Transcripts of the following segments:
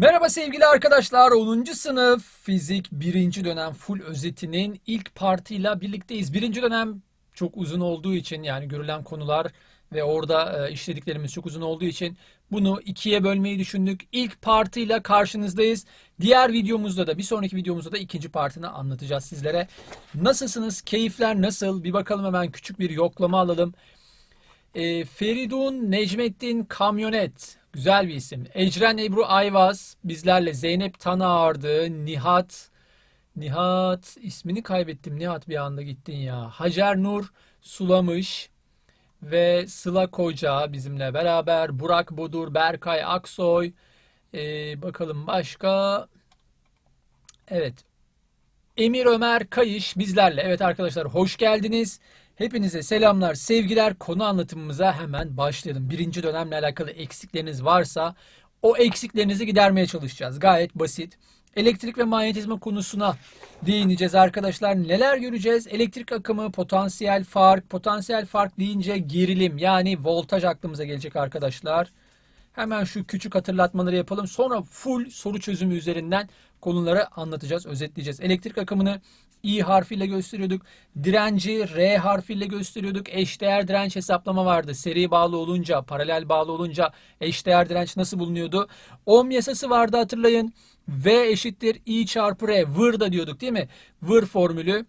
Merhaba sevgili arkadaşlar. 10. sınıf fizik 1. dönem full özetinin ilk partıyla birlikteyiz. 1. dönem çok uzun olduğu için yani görülen konular ve orada e, işlediklerimiz çok uzun olduğu için bunu ikiye bölmeyi düşündük. İlk partıyla karşınızdayız. Diğer videomuzda da bir sonraki videomuzda da ikinci partını anlatacağız sizlere. Nasılsınız? Keyifler nasıl? Bir bakalım hemen küçük bir yoklama alalım. E, Feridun Necmettin Kamyonet. Güzel bir isim. Ecren Ebru Ayvaz bizlerle. Zeynep Tanağardı. Nihat. Nihat. ismini kaybettim. Nihat bir anda gittin ya. Hacer Nur Sulamış. Ve Sıla Koca bizimle beraber. Burak Bodur. Berkay Aksoy. E, bakalım başka. Evet. Emir Ömer Kayış bizlerle. Evet arkadaşlar hoş geldiniz. Hepinize selamlar, sevgiler. Konu anlatımımıza hemen başlayalım. Birinci dönemle alakalı eksikleriniz varsa o eksiklerinizi gidermeye çalışacağız. Gayet basit. Elektrik ve manyetizma konusuna değineceğiz arkadaşlar. Neler göreceğiz? Elektrik akımı, potansiyel fark, potansiyel fark deyince gerilim yani voltaj aklımıza gelecek arkadaşlar. Hemen şu küçük hatırlatmaları yapalım. Sonra full soru çözümü üzerinden konuları anlatacağız, özetleyeceğiz. Elektrik akımını I harfiyle gösteriyorduk. Direnci R harfiyle gösteriyorduk. Eşdeğer direnç hesaplama vardı. Seri bağlı olunca, paralel bağlı olunca eşdeğer direnç nasıl bulunuyordu? Ohm yasası vardı hatırlayın. V eşittir I çarpı R. Vır da diyorduk değil mi? Vır formülü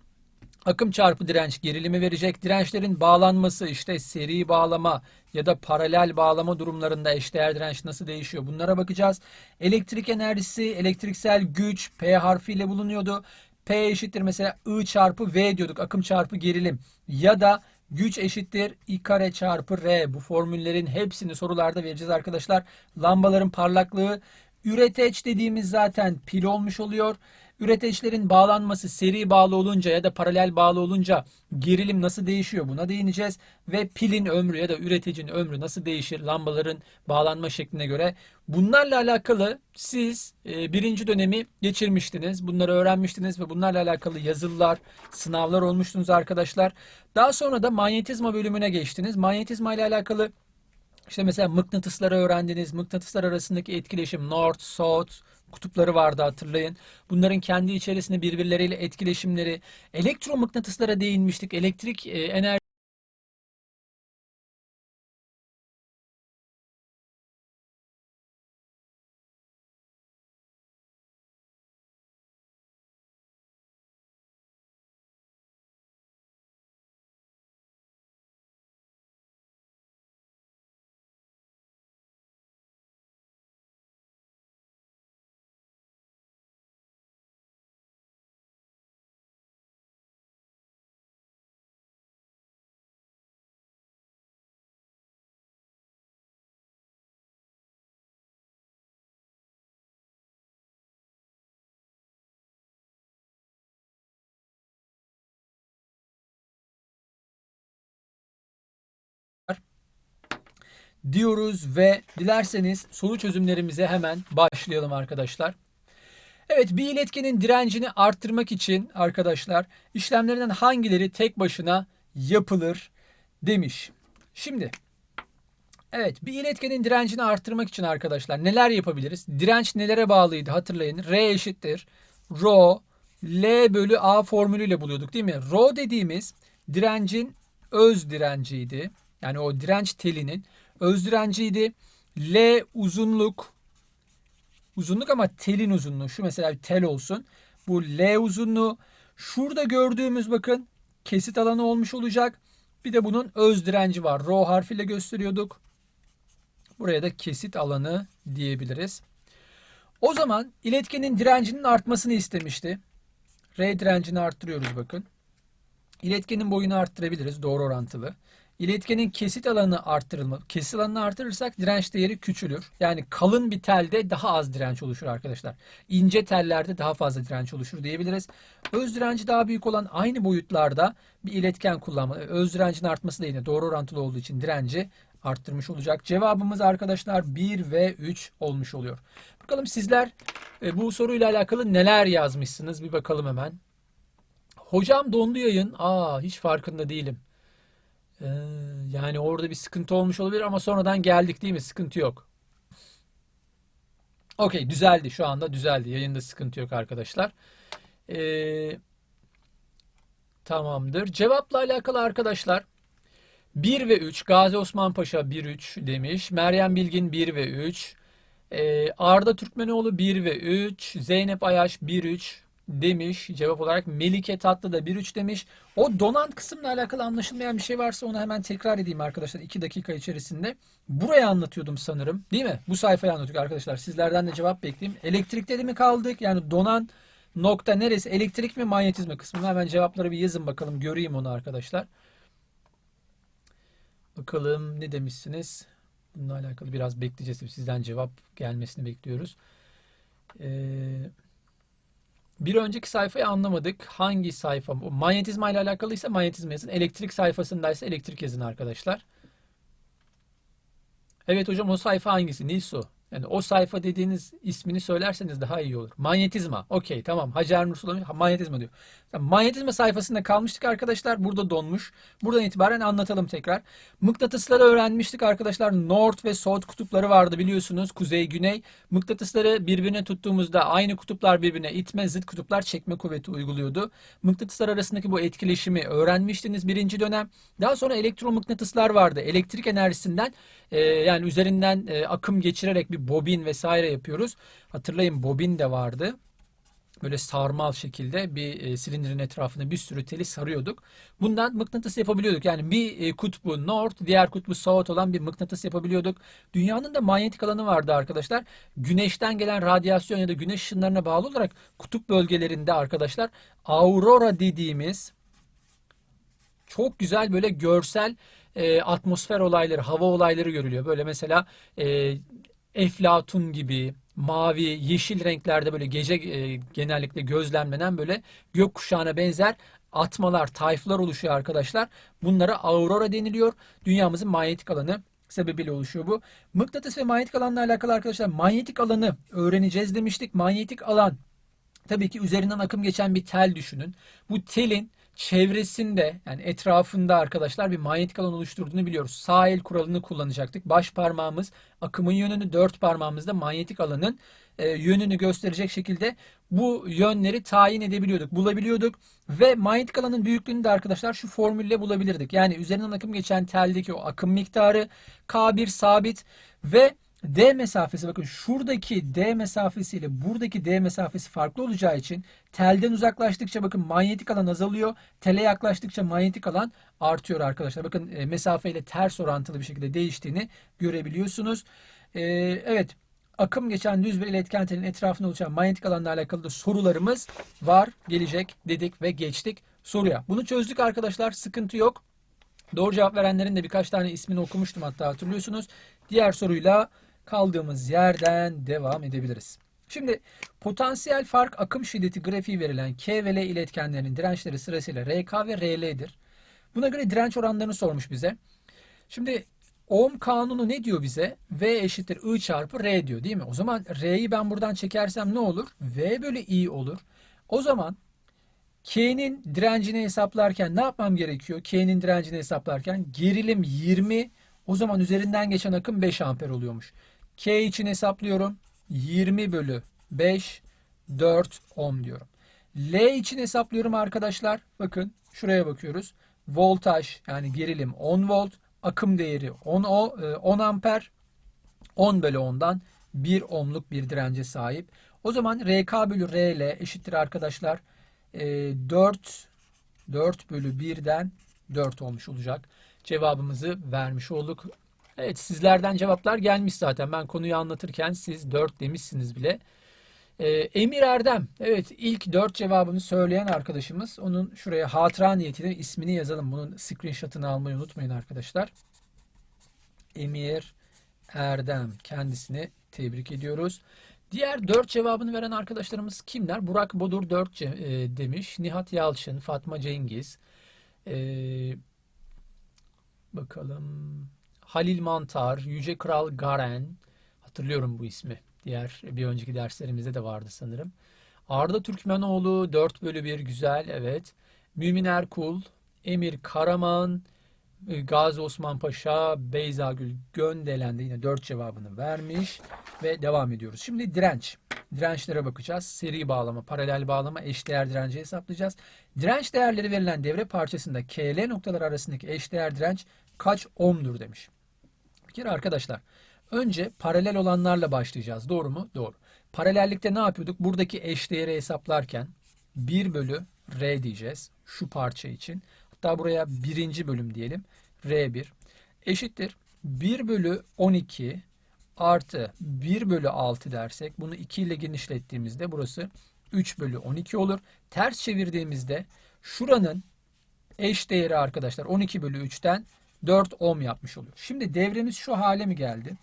akım çarpı direnç gerilimi verecek. Dirençlerin bağlanması işte seri bağlama ya da paralel bağlama durumlarında eşdeğer direnç nasıl değişiyor bunlara bakacağız. Elektrik enerjisi, elektriksel güç P harfiyle bulunuyordu. P eşittir mesela I çarpı V diyorduk akım çarpı gerilim ya da güç eşittir I kare çarpı R bu formüllerin hepsini sorularda vereceğiz arkadaşlar. Lambaların parlaklığı üreteç dediğimiz zaten pil olmuş oluyor. Üreteçlerin bağlanması seri bağlı olunca ya da paralel bağlı olunca gerilim nasıl değişiyor buna değineceğiz. Ve pilin ömrü ya da üreticinin ömrü nasıl değişir lambaların bağlanma şekline göre. Bunlarla alakalı siz e, birinci dönemi geçirmiştiniz. Bunları öğrenmiştiniz ve bunlarla alakalı yazılılar, sınavlar olmuştunuz arkadaşlar. Daha sonra da manyetizma bölümüne geçtiniz. Manyetizma ile alakalı işte mesela mıknatısları öğrendiniz. Mıknatıslar arasındaki etkileşim North, South kutupları vardı hatırlayın. Bunların kendi içerisinde birbirleriyle etkileşimleri, elektromıknatıslara değinmiştik. Elektrik e, enerji diyoruz ve dilerseniz soru çözümlerimize hemen başlayalım arkadaşlar. Evet bir iletkenin direncini arttırmak için arkadaşlar işlemlerinden hangileri tek başına yapılır demiş. Şimdi evet bir iletkenin direncini arttırmak için arkadaşlar neler yapabiliriz? Direnç nelere bağlıydı hatırlayın. R eşittir. Rho L bölü A formülüyle buluyorduk değil mi? Rho dediğimiz direncin öz direnciydi. Yani o direnç telinin öz direnciydi. L uzunluk uzunluk ama telin uzunluğu. Şu mesela bir tel olsun. Bu L uzunluğu. Şurada gördüğümüz bakın kesit alanı olmuş olacak. Bir de bunun öz direnci var. Rho harfiyle gösteriyorduk. Buraya da kesit alanı diyebiliriz. O zaman iletkenin direncinin artmasını istemişti. R direncini arttırıyoruz bakın. İletkenin boyunu arttırabiliriz doğru orantılı. İletkenin kesit alanı arttırılma. Kesit alanını artırırsak direnç değeri küçülür. Yani kalın bir telde daha az direnç oluşur arkadaşlar. İnce tellerde daha fazla direnç oluşur diyebiliriz. Öz direnci daha büyük olan aynı boyutlarda bir iletken kullanma. Öz direncin artması da yine doğru orantılı olduğu için direnci arttırmış olacak. Cevabımız arkadaşlar 1 ve 3 olmuş oluyor. Bakalım sizler e, bu soruyla alakalı neler yazmışsınız bir bakalım hemen. Hocam dondu yayın. Aa hiç farkında değilim. Ee, yani orada bir sıkıntı olmuş olabilir ama sonradan geldik değil mi? Sıkıntı yok. Okey düzeldi şu anda düzeldi. Yayında sıkıntı yok arkadaşlar. Ee, tamamdır. Cevapla alakalı arkadaşlar 1 ve 3 Gazi Osman Paşa 1-3 demiş. Meryem Bilgin 1 ve 3. Ee, Arda Türkmenoğlu 1 ve 3. Zeynep Ayaş 1-3 demiş. Cevap olarak Melike Tatlı da 1-3 demiş. O donan kısımla alakalı anlaşılmayan bir şey varsa onu hemen tekrar edeyim arkadaşlar 2 dakika içerisinde. Buraya anlatıyordum sanırım. Değil mi? Bu sayfayı anlatıyorduk arkadaşlar. Sizlerden de cevap bekleyeyim. Elektrikte mi kaldık? Yani donan nokta neresi? Elektrik mi manyetizma kısmına hemen cevapları bir yazın bakalım. Göreyim onu arkadaşlar. Bakalım ne demişsiniz? Bununla alakalı biraz bekleyeceğiz. Sizden cevap gelmesini bekliyoruz. Ee, bir önceki sayfayı anlamadık. Hangi sayfa? Manyetizma ile alakalıysa manyetizma yazın. Elektrik sayfasındaysa elektrik yazın arkadaşlar. Evet hocam o sayfa hangisi? Nilsu. Yani o sayfa dediğiniz ismini söylerseniz daha iyi olur. Manyetizma. Okey tamam. Hacer Nur manyetizma diyor. Manyetizma sayfasında kalmıştık arkadaşlar. Burada donmuş. Buradan itibaren anlatalım tekrar. Mıknatısları öğrenmiştik arkadaşlar. North ve South kutupları vardı biliyorsunuz. Kuzey, güney. Mıknatısları birbirine tuttuğumuzda aynı kutuplar birbirine itme, zıt kutuplar çekme kuvveti uyguluyordu. Mıknatıslar arasındaki bu etkileşimi öğrenmiştiniz birinci dönem. Daha sonra elektromıknatıslar vardı. Elektrik enerjisinden e, yani üzerinden e, akım geçirerek bir bobin vesaire yapıyoruz. Hatırlayın bobin de vardı böyle sarmal şekilde bir e, silindirin etrafında bir sürü teli sarıyorduk. Bundan mıknatıs yapabiliyorduk. Yani bir e, kutbu north, diğer kutbu south olan bir mıknatıs yapabiliyorduk. Dünyanın da manyetik alanı vardı arkadaşlar. Güneşten gelen radyasyon ya da güneş ışınlarına bağlı olarak kutup bölgelerinde arkadaşlar aurora dediğimiz çok güzel böyle görsel e, atmosfer olayları, hava olayları görülüyor. Böyle mesela e, Eflatun gibi mavi, yeşil renklerde böyle gece e, genellikle gözlemlenen böyle gökkuşağına benzer atmalar, tayflar oluşuyor arkadaşlar. Bunlara aurora deniliyor. Dünyamızın manyetik alanı sebebiyle oluşuyor bu. Mıknatıs ve manyetik alanla alakalı arkadaşlar manyetik alanı öğreneceğiz demiştik. Manyetik alan tabii ki üzerinden akım geçen bir tel düşünün. Bu telin çevresinde yani etrafında arkadaşlar bir manyetik alan oluşturduğunu biliyoruz. Sağ el kuralını kullanacaktık. Baş parmağımız akımın yönünü, dört parmağımızda manyetik alanın e, yönünü gösterecek şekilde bu yönleri tayin edebiliyorduk, bulabiliyorduk ve manyetik alanın büyüklüğünü de arkadaşlar şu formülle bulabilirdik. Yani üzerinden akım geçen teldeki o akım miktarı K1 sabit ve D mesafesi bakın şuradaki D mesafesi ile buradaki D mesafesi farklı olacağı için telden uzaklaştıkça bakın manyetik alan azalıyor. Tele yaklaştıkça manyetik alan artıyor arkadaşlar. Bakın e, mesafe ile ters orantılı bir şekilde değiştiğini görebiliyorsunuz. E, evet akım geçen düz bir iletken telin etrafında oluşan manyetik alanla alakalı da sorularımız var. Gelecek dedik ve geçtik soruya. Bunu çözdük arkadaşlar. Sıkıntı yok. Doğru cevap verenlerin de birkaç tane ismini okumuştum hatta hatırlıyorsunuz. Diğer soruyla kaldığımız yerden devam edebiliriz. Şimdi potansiyel fark akım şiddeti grafiği verilen K ve L iletkenlerinin dirençleri sırasıyla RK ve RL'dir. Buna göre direnç oranlarını sormuş bize. Şimdi Ohm kanunu ne diyor bize? V eşittir I çarpı R diyor değil mi? O zaman R'yi ben buradan çekersem ne olur? V bölü I olur. O zaman K'nin direncini hesaplarken ne yapmam gerekiyor? K'nin direncini hesaplarken gerilim 20 o zaman üzerinden geçen akım 5 amper oluyormuş. K için hesaplıyorum. 20 bölü 5 4 ohm diyorum. L için hesaplıyorum arkadaşlar. Bakın şuraya bakıyoruz. Voltaj yani gerilim 10 volt. Akım değeri 10, 10 e, amper. 10 bölü 10'dan 1 ohmluk bir dirence sahip. O zaman RK bölü RL eşittir arkadaşlar. 4 e, 4 bölü 1'den 4 olmuş olacak. Cevabımızı vermiş olduk. Evet sizlerden cevaplar gelmiş zaten. Ben konuyu anlatırken siz 4 demişsiniz bile. Ee, Emir Erdem. Evet ilk 4 cevabını söyleyen arkadaşımız. Onun şuraya hatıra niyetine ismini yazalım. Bunun screenshot'ını almayı unutmayın arkadaşlar. Emir Erdem kendisini tebrik ediyoruz. Diğer 4 cevabını veren arkadaşlarımız kimler? Burak Bodur 4 e, demiş. Nihat Yalçın, Fatma Cengiz. Ee, bakalım. Halil Mantar, Yüce Kral Garen. Hatırlıyorum bu ismi. Diğer bir önceki derslerimizde de vardı sanırım. Arda Türkmenoğlu 4 bölü 1 güzel evet. Mümin Erkul, Emir Karaman E, Gazi Osman Paşa, Beyzagül Göndelen de yine 4 cevabını vermiş ve devam ediyoruz. Şimdi direnç. Dirençlere bakacağız. Seri bağlama, paralel bağlama, eşdeğer direnci hesaplayacağız. Direnç değerleri verilen devre parçasında KL noktaları arasındaki eşdeğer direnç kaç ohm'dur demiş. Bir kere arkadaşlar önce paralel olanlarla başlayacağız. Doğru mu? Doğru. Paralellikte ne yapıyorduk? Buradaki eşdeğeri hesaplarken 1 bölü R diyeceğiz şu parça için. Hatta buraya birinci bölüm diyelim. R1 eşittir 1 bölü 12 artı 1 bölü 6 dersek bunu 2 ile genişlettiğimizde burası 3 bölü 12 olur. Ters çevirdiğimizde şuranın eş değeri arkadaşlar 12 bölü 3'ten 4 ohm yapmış oluyor. Şimdi devremiz şu hale mi geldi?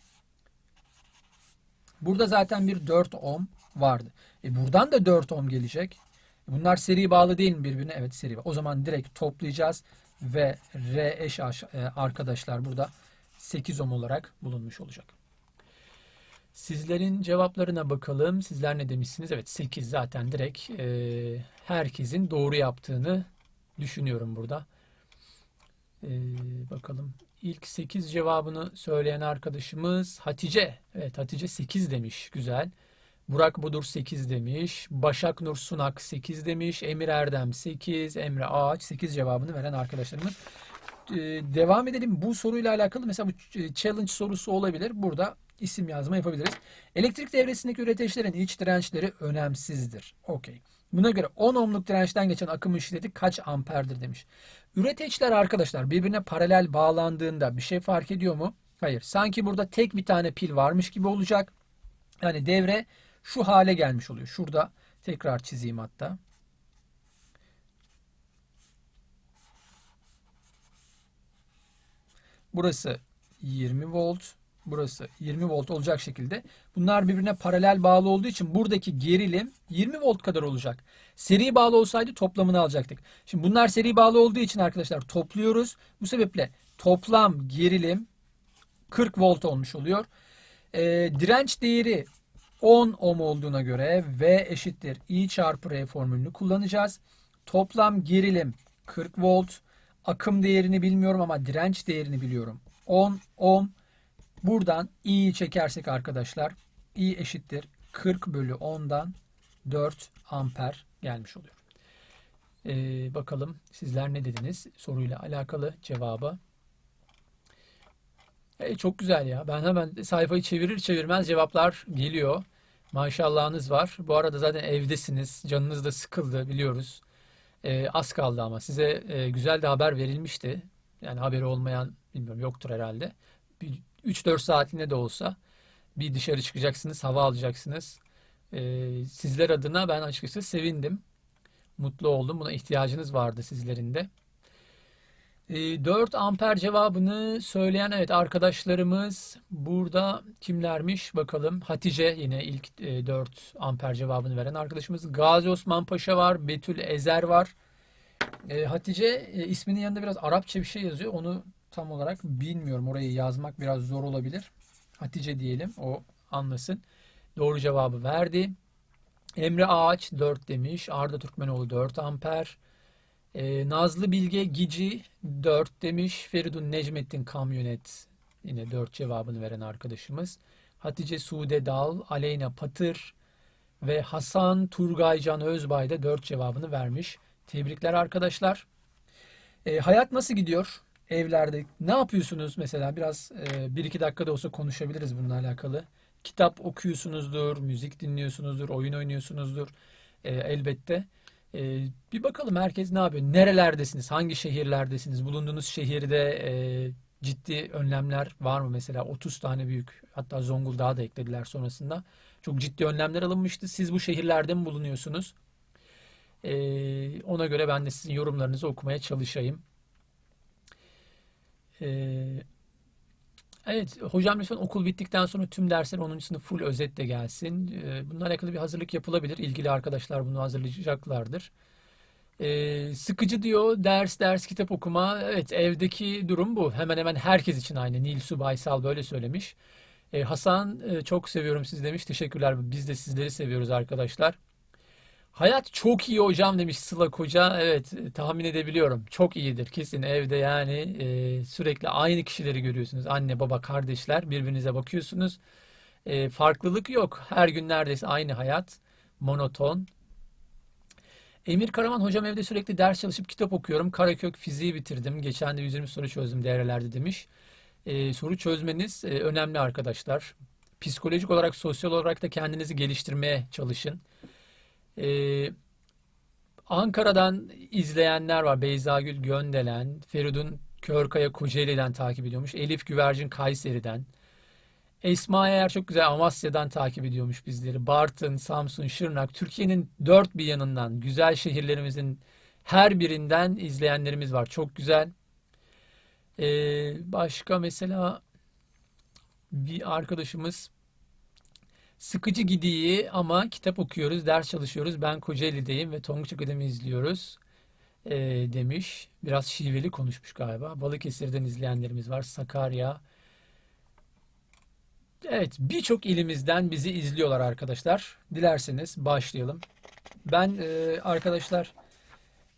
Burada zaten bir 4 ohm vardı. E buradan da 4 ohm gelecek. E bunlar seri bağlı değil mi birbirine? Evet seri bağlı. O zaman direkt toplayacağız ve R eş e, arkadaşlar burada 8 ohm olarak bulunmuş olacak. Sizlerin cevaplarına bakalım. Sizler ne demişsiniz? Evet 8 zaten direkt e, herkesin doğru yaptığını düşünüyorum burada. E, bakalım. İlk 8 cevabını söyleyen arkadaşımız Hatice. Evet Hatice 8 demiş. Güzel. Burak Budur 8 demiş. Başak Nur Sunak 8 demiş. Emir Erdem 8. Emre Ağaç 8 cevabını veren arkadaşlarımız. Ee, devam edelim. Bu soruyla alakalı mesela bu ch- challenge sorusu olabilir. Burada isim yazma yapabiliriz. Elektrik devresindeki üreteçlerin iç dirençleri önemsizdir. Okey. Buna göre 10 ohmluk dirençten geçen akımın şiddeti kaç amperdir demiş. Üreteçler arkadaşlar birbirine paralel bağlandığında bir şey fark ediyor mu? Hayır. Sanki burada tek bir tane pil varmış gibi olacak. Yani devre şu hale gelmiş oluyor. Şurada tekrar çizeyim hatta. Burası 20 volt, burası 20 volt olacak şekilde. Bunlar birbirine paralel bağlı olduğu için buradaki gerilim 20 volt kadar olacak. Seri bağlı olsaydı toplamını alacaktık. Şimdi bunlar seri bağlı olduğu için arkadaşlar topluyoruz. Bu sebeple toplam gerilim 40 volt olmuş oluyor. Ee, direnç değeri 10 ohm olduğuna göre V eşittir I çarpı R formülünü kullanacağız. Toplam gerilim 40 volt. Akım değerini bilmiyorum ama direnç değerini biliyorum. 10 ohm. Buradan i'yi çekersek arkadaşlar i eşittir 40 bölü 10'dan 4 amper gelmiş oluyor. Ee, bakalım sizler ne dediniz soruyla alakalı cevaba. E, çok güzel ya. Ben hemen sayfayı çevirir çevirmez cevaplar geliyor. Maşallahınız var. Bu arada zaten evdesiniz. Canınız da sıkıldı biliyoruz. E, az kaldı ama size e, güzel de haber verilmişti. Yani haberi olmayan bilmiyorum yoktur herhalde. Bir 3-4 saatinde de olsa bir dışarı çıkacaksınız, hava alacaksınız. E, sizler adına ben açıkçası sevindim. Mutlu oldum. Buna ihtiyacınız vardı sizlerin de. E, 4 amper cevabını söyleyen evet arkadaşlarımız burada kimlermiş bakalım. Hatice yine ilk e, 4 amper cevabını veren arkadaşımız. Gazi Osman Paşa var. Betül Ezer var. E, Hatice e, isminin yanında biraz Arapça bir şey yazıyor. Onu tam olarak bilmiyorum. Orayı yazmak biraz zor olabilir. Hatice diyelim o anlasın. Doğru cevabı verdi. Emre Ağaç 4 demiş. Arda Türkmenoğlu 4 amper. Ee, Nazlı Bilge Gici 4 demiş. Feridun Necmettin Kamyonet yine 4 cevabını veren arkadaşımız. Hatice Sude Dal, Aleyna Patır ve Hasan Turgaycan Özbay da 4 cevabını vermiş. Tebrikler arkadaşlar. Ee, hayat nasıl gidiyor? Evlerde ne yapıyorsunuz mesela? Biraz e, bir iki dakikada olsa konuşabiliriz bununla alakalı. Kitap okuyorsunuzdur, müzik dinliyorsunuzdur, oyun oynuyorsunuzdur e, elbette. E, bir bakalım herkes ne yapıyor? Nerelerdesiniz? Hangi şehirlerdesiniz? Bulunduğunuz şehirde e, ciddi önlemler var mı? Mesela 30 tane büyük hatta Zonguldak'a da eklediler sonrasında. Çok ciddi önlemler alınmıştı. Siz bu şehirlerde mi bulunuyorsunuz? E, ona göre ben de sizin yorumlarınızı okumaya çalışayım. E, Evet hocam lütfen okul bittikten sonra tüm dersler 10. sınıf full özetle gelsin. Ee, Bununla alakalı bir hazırlık yapılabilir. İlgili arkadaşlar bunu hazırlayacaklardır. Ee, sıkıcı diyor ders ders kitap okuma. Evet evdeki durum bu. Hemen hemen herkes için aynı. Nil Subaysal böyle söylemiş. Ee, Hasan e, çok seviyorum sizi demiş. Teşekkürler. Biz de sizleri seviyoruz arkadaşlar. Hayat çok iyi hocam demiş Sıla Koca. Evet e, tahmin edebiliyorum. Çok iyidir kesin evde yani e, sürekli aynı kişileri görüyorsunuz. Anne, baba, kardeşler birbirinize bakıyorsunuz. E, farklılık yok. Her gün neredeyse aynı hayat. Monoton. Emir Karaman hocam evde sürekli ders çalışıp kitap okuyorum. Karakök fiziği bitirdim. Geçen de 120 soru çözdüm devrelerde demiş. E, soru çözmeniz e, önemli arkadaşlar. Psikolojik olarak, sosyal olarak da kendinizi geliştirmeye çalışın. Ee, Ankara'dan izleyenler var. Beyza Gül Göndelen, Feridun Körkaya Kocaeli'den takip ediyormuş. Elif Güvercin Kayseri'den. Esma Eğer çok güzel Amasya'dan takip ediyormuş bizleri. Bartın, Samsun, Şırnak, Türkiye'nin dört bir yanından, güzel şehirlerimizin her birinden izleyenlerimiz var. Çok güzel. Ee, başka mesela bir arkadaşımız Sıkıcı gidiği ama kitap okuyoruz, ders çalışıyoruz. Ben Kocaeli'deyim ve Tonguç Akademi izliyoruz e, demiş. Biraz şiveli konuşmuş galiba. Balıkesir'den izleyenlerimiz var. Sakarya. Evet, birçok ilimizden bizi izliyorlar arkadaşlar. Dilerseniz başlayalım. Ben e, arkadaşlar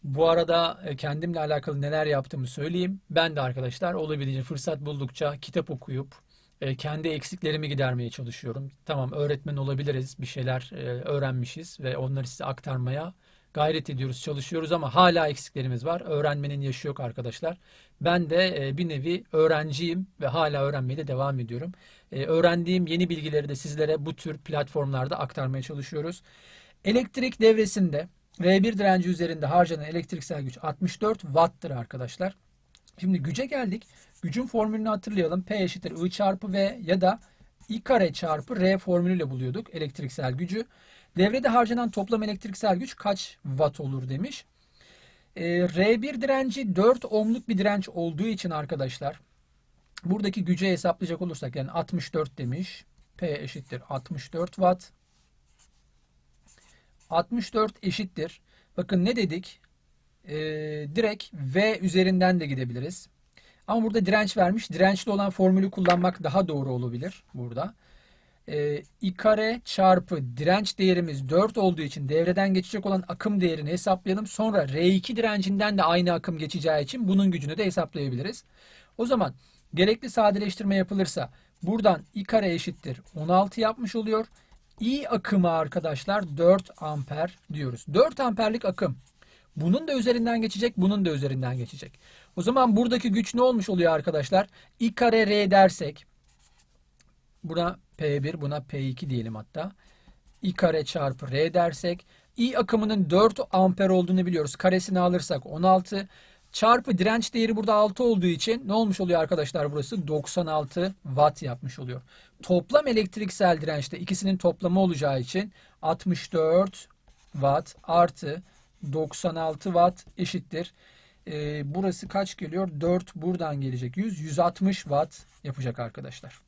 bu arada e, kendimle alakalı neler yaptığımı söyleyeyim. Ben de arkadaşlar olabildiğince fırsat buldukça kitap okuyup e, kendi eksiklerimi gidermeye çalışıyorum. Tamam öğretmen olabiliriz, bir şeyler e, öğrenmişiz ve onları size aktarmaya gayret ediyoruz, çalışıyoruz ama hala eksiklerimiz var. Öğrenmenin yaşı yok arkadaşlar. Ben de e, bir nevi öğrenciyim ve hala öğrenmeye de devam ediyorum. Öğrendiğim yeni bilgileri de sizlere bu tür platformlarda aktarmaya çalışıyoruz. Elektrik devresinde R1 direnci üzerinde harcanan elektriksel güç 64 watt'tır arkadaşlar. Şimdi güce geldik. Gücün formülünü hatırlayalım. P eşittir I çarpı V ya da I kare çarpı R formülüyle buluyorduk elektriksel gücü. Devrede harcanan toplam elektriksel güç kaç watt olur demiş. Ee, R1 direnci 4 ohmluk bir direnç olduğu için arkadaşlar buradaki gücü hesaplayacak olursak yani 64 demiş. P eşittir 64 watt. 64 eşittir. Bakın ne dedik? Ee, direkt V üzerinden de gidebiliriz. Ama burada direnç vermiş. Dirençli olan formülü kullanmak daha doğru olabilir burada. Ee, I kare çarpı direnç değerimiz 4 olduğu için devreden geçecek olan akım değerini hesaplayalım. Sonra R2 direncinden de aynı akım geçeceği için bunun gücünü de hesaplayabiliriz. O zaman gerekli sadeleştirme yapılırsa buradan I kare eşittir 16 yapmış oluyor. I akımı arkadaşlar 4 amper diyoruz. 4 amperlik akım. Bunun da üzerinden geçecek, bunun da üzerinden geçecek. O zaman buradaki güç ne olmuş oluyor arkadaşlar? I kare R dersek buna P1 buna P2 diyelim hatta. I kare çarpı R dersek I akımının 4 amper olduğunu biliyoruz. Karesini alırsak 16 çarpı direnç değeri burada 6 olduğu için ne olmuş oluyor arkadaşlar burası? 96 watt yapmış oluyor. Toplam elektriksel dirençte ikisinin toplamı olacağı için 64 watt artı 96 watt eşittir. E, burası kaç geliyor? 4 buradan gelecek. 100, 160 watt yapacak arkadaşlar.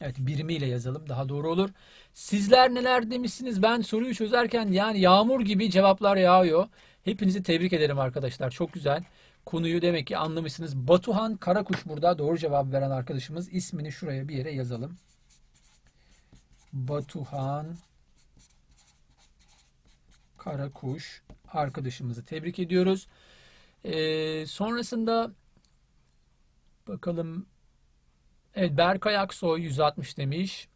Evet birimiyle yazalım daha doğru olur. Sizler neler demişsiniz? Ben soruyu çözerken yani yağmur gibi cevaplar yağıyor. Hepinizi tebrik ederim arkadaşlar. Çok güzel. Konuyu demek ki anlamışsınız. Batuhan Karakuş burada doğru cevap veren arkadaşımız. İsmini şuraya bir yere yazalım. Batuhan Karakuş arkadaşımızı tebrik ediyoruz. Ee, sonrasında bakalım evet Berkay Aksoy 160 demiş.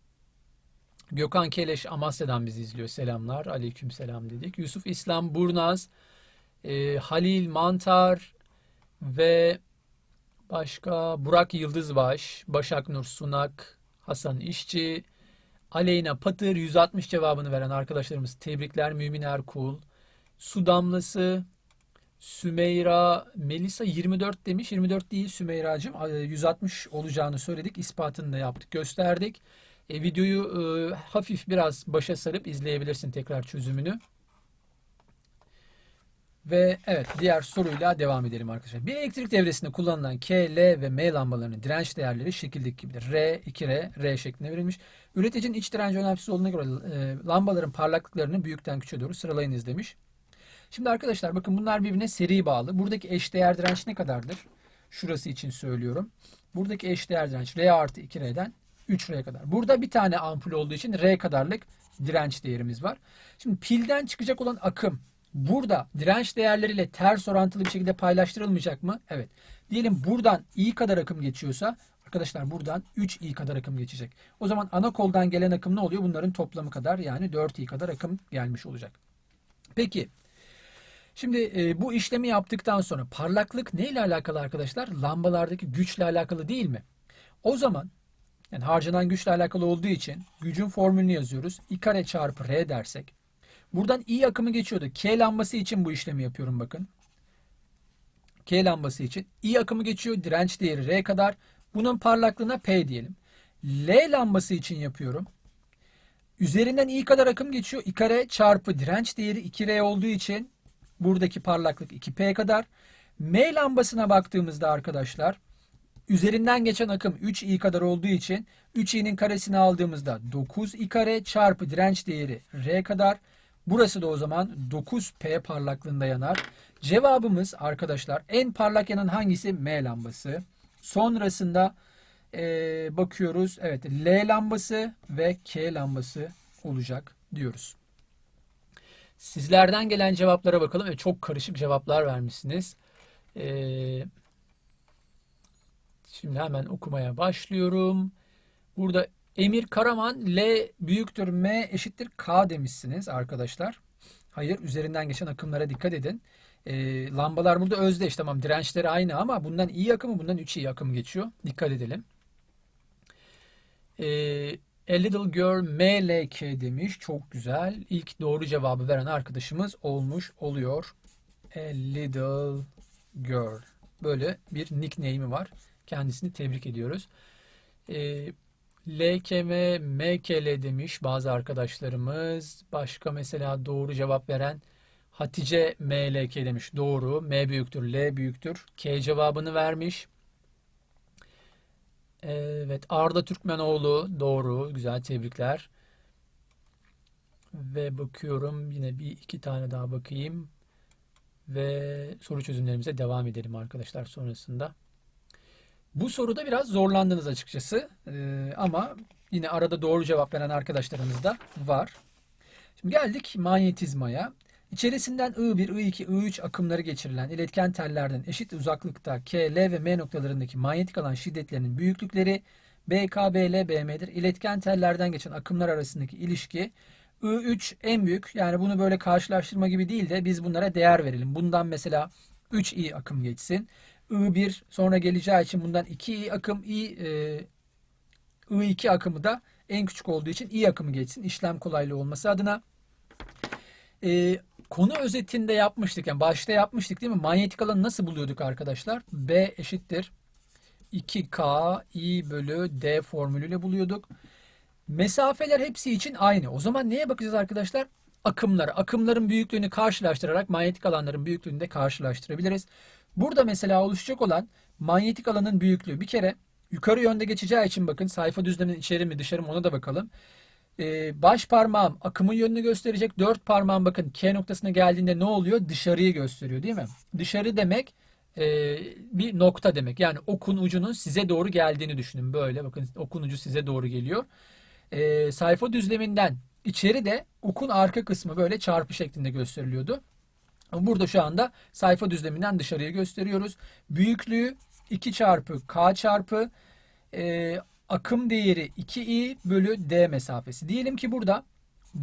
Gökhan Keleş Amasya'dan bizi izliyor. Selamlar. Aleyküm selam dedik. Yusuf İslam Burnaz, e, Halil Mantar ve başka Burak Yıldızbaş, Başak Nur Sunak, Hasan İşçi, Aleyna Patır 160 cevabını veren arkadaşlarımız tebrikler. Mümin Erkul, Su Damlası, Sümeyra, Melisa 24 demiş. 24 değil Sümeyra'cığım. 160 olacağını söyledik. İspatını da yaptık, gösterdik. E, videoyu e, hafif biraz başa sarıp izleyebilirsin tekrar çözümünü. Ve evet diğer soruyla devam edelim arkadaşlar. Bir elektrik devresinde kullanılan K, L ve M lambalarının direnç değerleri şekildeki gibidir. R, 2R, R şeklinde verilmiş. Üreticinin iç direnci önemsiz olduğuna göre e, lambaların parlaklıklarını büyükten küçüğe doğru sıralayınız demiş. Şimdi arkadaşlar bakın bunlar birbirine seri bağlı. Buradaki eşdeğer direnç ne kadardır? Şurası için söylüyorum. Buradaki eşdeğer direnç R artı 2R'den 3R kadar. Burada bir tane ampul olduğu için R kadarlık direnç değerimiz var. Şimdi pilden çıkacak olan akım burada direnç değerleriyle ters orantılı bir şekilde paylaştırılmayacak mı? Evet. Diyelim buradan i kadar akım geçiyorsa arkadaşlar buradan 3i kadar akım geçecek. O zaman ana koldan gelen akım ne oluyor? Bunların toplamı kadar yani 4i kadar akım gelmiş olacak. Peki Şimdi e, bu işlemi yaptıktan sonra parlaklık neyle alakalı arkadaşlar? Lambalardaki güçle alakalı değil mi? O zaman yani harcanan güçle alakalı olduğu için gücün formülünü yazıyoruz. I kare çarpı R dersek. Buradan I akımı geçiyordu. K lambası için bu işlemi yapıyorum bakın. K lambası için. I akımı geçiyor. Direnç değeri R kadar. Bunun parlaklığına P diyelim. L lambası için yapıyorum. Üzerinden I kadar akım geçiyor. I kare çarpı direnç değeri 2R olduğu için buradaki parlaklık 2P kadar. M lambasına baktığımızda arkadaşlar üzerinden geçen akım 3i kadar olduğu için 3i'nin karesini aldığımızda 9i kare çarpı direnç değeri R kadar. Burası da o zaman 9P parlaklığında yanar. Cevabımız arkadaşlar en parlak yanan hangisi? M lambası. Sonrasında ee, bakıyoruz. Evet L lambası ve K lambası olacak diyoruz. Sizlerden gelen cevaplara bakalım. ve çok karışık cevaplar vermişsiniz. Ee, şimdi hemen okumaya başlıyorum. Burada Emir Karaman L büyüktür M eşittir K demişsiniz arkadaşlar. Hayır üzerinden geçen akımlara dikkat edin. Ee, lambalar burada özdeş tamam dirençleri aynı ama bundan iyi akımı bundan 3 iyi akım geçiyor. Dikkat edelim. Ee, A Little Girl MLK demiş. Çok güzel. İlk doğru cevabı veren arkadaşımız olmuş oluyor. A Little Girl. Böyle bir nickname'i var. Kendisini tebrik ediyoruz. Ee, LKM, MKL demiş bazı arkadaşlarımız. Başka mesela doğru cevap veren Hatice MLK demiş. Doğru. M büyüktür, L büyüktür. K cevabını vermiş. Evet, Arda Türkmenoğlu doğru. Güzel tebrikler. Ve bakıyorum yine bir iki tane daha bakayım. Ve soru çözümlerimize devam edelim arkadaşlar sonrasında. Bu soruda biraz zorlandınız açıkçası. Ee, ama yine arada doğru cevap veren arkadaşlarımız da var. Şimdi geldik manyetizmaya. İçerisinden I1, I2, I3 akımları geçirilen iletken tellerden eşit uzaklıkta K, L ve M noktalarındaki manyetik alan şiddetlerinin büyüklükleri BK, BL, BM'dir. İletken tellerden geçen akımlar arasındaki ilişki I3 en büyük. Yani bunu böyle karşılaştırma gibi değil de biz bunlara değer verelim. Bundan mesela 3i akım geçsin. I1 sonra geleceği için bundan 2i akım, i e, I2 akımı da en küçük olduğu için i akımı geçsin. İşlem kolaylığı olması adına. E, konu özetinde yapmıştık. Yani başta yapmıştık değil mi? Manyetik alanı nasıl buluyorduk arkadaşlar? B eşittir 2K I bölü D formülüyle buluyorduk. Mesafeler hepsi için aynı. O zaman neye bakacağız arkadaşlar? Akımlara. Akımların büyüklüğünü karşılaştırarak manyetik alanların büyüklüğünü de karşılaştırabiliriz. Burada mesela oluşacak olan manyetik alanın büyüklüğü bir kere yukarı yönde geçeceği için bakın sayfa düzleminin içeri mi dışarı mı ona da bakalım. Ee, baş parmağım akımın yönünü gösterecek. Dört parmağım bakın K noktasına geldiğinde ne oluyor? Dışarıyı gösteriyor değil mi? Dışarı demek e, bir nokta demek. Yani okun ucunun size doğru geldiğini düşünün. Böyle bakın okun ucu size doğru geliyor. E, sayfa düzleminden içeri de okun arka kısmı böyle çarpı şeklinde gösteriliyordu. Burada şu anda sayfa düzleminden dışarıya gösteriyoruz. Büyüklüğü 2 çarpı K çarpı e, akım değeri 2i bölü d mesafesi. Diyelim ki burada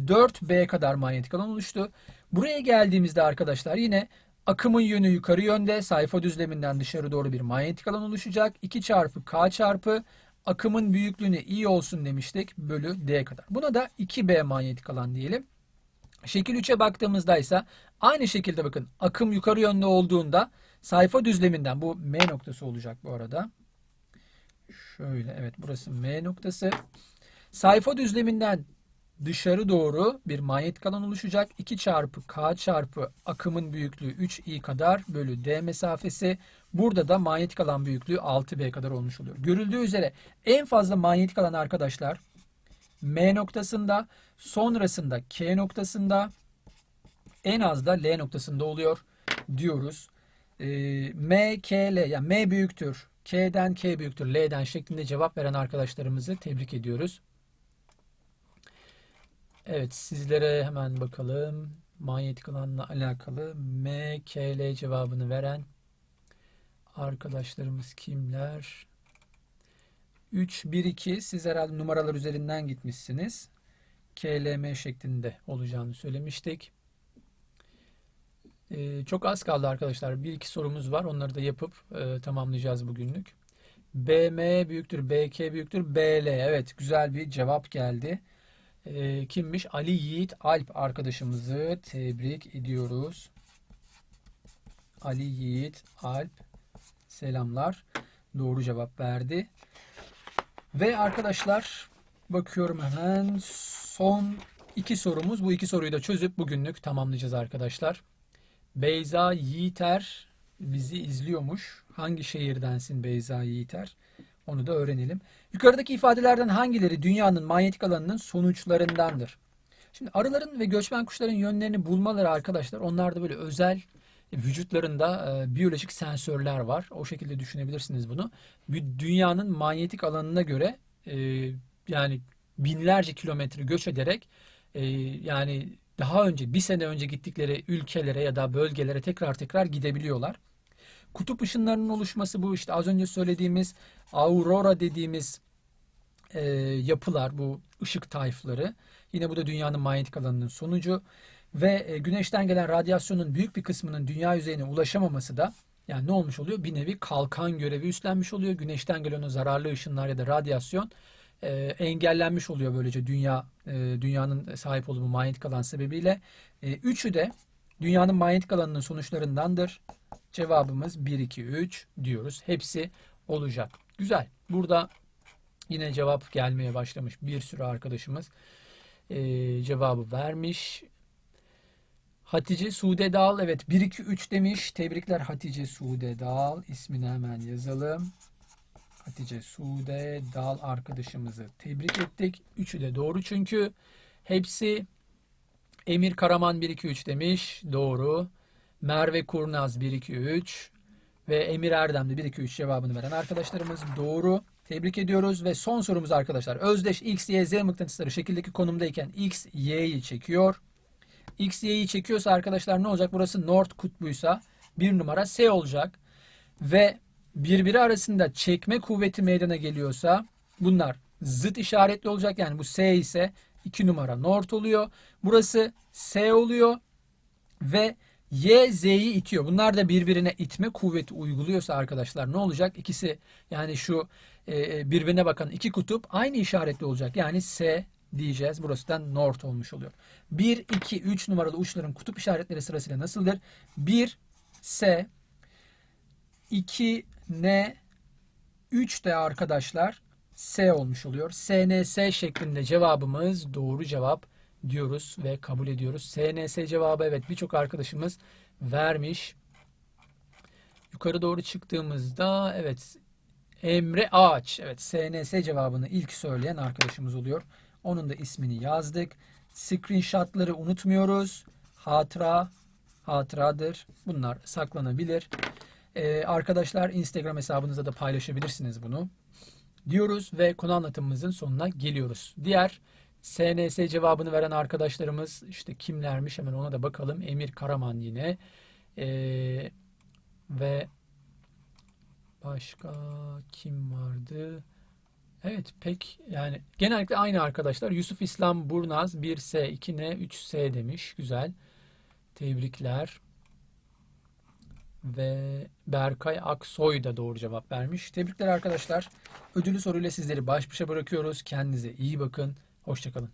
4b kadar manyetik alan oluştu. Buraya geldiğimizde arkadaşlar yine akımın yönü yukarı yönde sayfa düzleminden dışarı doğru bir manyetik alan oluşacak. 2 çarpı k çarpı akımın büyüklüğünü i olsun demiştik bölü d kadar. Buna da 2b manyetik alan diyelim. Şekil 3'e baktığımızda ise aynı şekilde bakın akım yukarı yönde olduğunda sayfa düzleminden bu m noktası olacak bu arada. Şöyle evet burası M noktası. Sayfa düzleminden dışarı doğru bir manyetik alan oluşacak. 2 çarpı K çarpı akımın büyüklüğü 3i kadar bölü D mesafesi. Burada da manyetik alan büyüklüğü 6b kadar olmuş oluyor. Görüldüğü üzere en fazla manyetik alan arkadaşlar M noktasında, sonrasında K noktasında, en az da L noktasında oluyor diyoruz. E, M, K, L yani M büyüktür K'den K büyüktür L'den şeklinde cevap veren arkadaşlarımızı tebrik ediyoruz. Evet sizlere hemen bakalım. Manyetik alanla alakalı M, K, L cevabını veren arkadaşlarımız kimler? 3, 1, 2 siz herhalde numaralar üzerinden gitmişsiniz. KLM şeklinde olacağını söylemiştik. Ee, çok az kaldı arkadaşlar. Bir iki sorumuz var. Onları da yapıp e, tamamlayacağız bugünlük. BM büyüktür, BK büyüktür, BL. Evet, güzel bir cevap geldi. Ee, kimmiş? Ali Yiğit Alp arkadaşımızı tebrik ediyoruz. Ali Yiğit Alp selamlar. Doğru cevap verdi. Ve arkadaşlar bakıyorum hemen son iki sorumuz. Bu iki soruyu da çözüp bugünlük tamamlayacağız arkadaşlar. Beyza Yiğiter bizi izliyormuş. Hangi şehirdensin Beyza Yiğiter? Onu da öğrenelim. Yukarıdaki ifadelerden hangileri dünyanın manyetik alanının sonuçlarındandır? Şimdi arıların ve göçmen kuşların yönlerini bulmaları arkadaşlar onlarda böyle özel vücutlarında e, biyolojik sensörler var. O şekilde düşünebilirsiniz bunu. Dünyanın manyetik alanına göre e, yani binlerce kilometre göç ederek e, yani daha önce bir sene önce gittikleri ülkelere ya da bölgelere tekrar tekrar gidebiliyorlar. Kutup ışınlarının oluşması bu işte az önce söylediğimiz aurora dediğimiz e, yapılar bu ışık tayfları. Yine bu da dünyanın manyetik alanının sonucu ve e, güneşten gelen radyasyonun büyük bir kısmının dünya yüzeyine ulaşamaması da yani ne olmuş oluyor? Bir nevi kalkan görevi üstlenmiş oluyor. Güneşten gelen o zararlı ışınlar ya da radyasyon e, engellenmiş oluyor böylece dünya e, dünyanın sahip olduğu manyetik alan sebebiyle. E, üçü de dünyanın manyetik alanının sonuçlarındandır. Cevabımız 1 2 3 diyoruz. Hepsi olacak. Güzel. Burada yine cevap gelmeye başlamış bir sürü arkadaşımız e, cevabı vermiş. Hatice Sude Dal evet 1 2 3 demiş. Tebrikler Hatice Sude Dal. İsmini hemen yazalım. Hatice Sude Dal arkadaşımızı tebrik ettik. Üçü de doğru çünkü hepsi Emir Karaman 1 2 3 demiş. Doğru. Merve Kurnaz 1 2 3 ve Emir Erdem de 1 2 3 cevabını veren arkadaşlarımız doğru. Tebrik ediyoruz ve son sorumuz arkadaşlar. Özdeş X, Y, Z mıknatısları şekildeki konumdayken X, Y'yi çekiyor. X, Y'yi çekiyorsa arkadaşlar ne olacak? Burası North kutbuysa bir numara S olacak. Ve birbiri arasında çekme kuvveti meydana geliyorsa bunlar zıt işaretli olacak. Yani bu S ise 2 numara North oluyor. Burası S oluyor ve Y Z'yi itiyor. Bunlar da birbirine itme kuvveti uyguluyorsa arkadaşlar ne olacak? İkisi yani şu e, birbirine bakan iki kutup aynı işaretli olacak. Yani S diyeceğiz. Burası da north olmuş oluyor. 1, 2, 3 numaralı uçların kutup işaretleri sırasıyla nasıldır? 1 S 2 N 3 de arkadaşlar S olmuş oluyor. SNS şeklinde cevabımız doğru cevap diyoruz ve kabul ediyoruz. SNS cevabı evet birçok arkadaşımız vermiş. Yukarı doğru çıktığımızda evet Emre Ağaç evet SNS cevabını ilk söyleyen arkadaşımız oluyor. Onun da ismini yazdık. Screenshotları unutmuyoruz. Hatıra hatıradır. Bunlar saklanabilir. Ee, arkadaşlar Instagram hesabınıza da paylaşabilirsiniz bunu. Diyoruz ve konu anlatımımızın sonuna geliyoruz. Diğer SNS cevabını veren arkadaşlarımız işte kimlermiş hemen ona da bakalım. Emir Karaman yine. Ee, ve başka kim vardı? Evet pek yani genellikle aynı arkadaşlar. Yusuf İslam Burnaz 1S, 2N, 3S demiş. Güzel. Tebrikler. Ve Berkay Aksoy da doğru cevap vermiş. Tebrikler arkadaşlar. Ödülü soruyla sizleri baş başa bırakıyoruz. Kendinize iyi bakın. Hoşçakalın.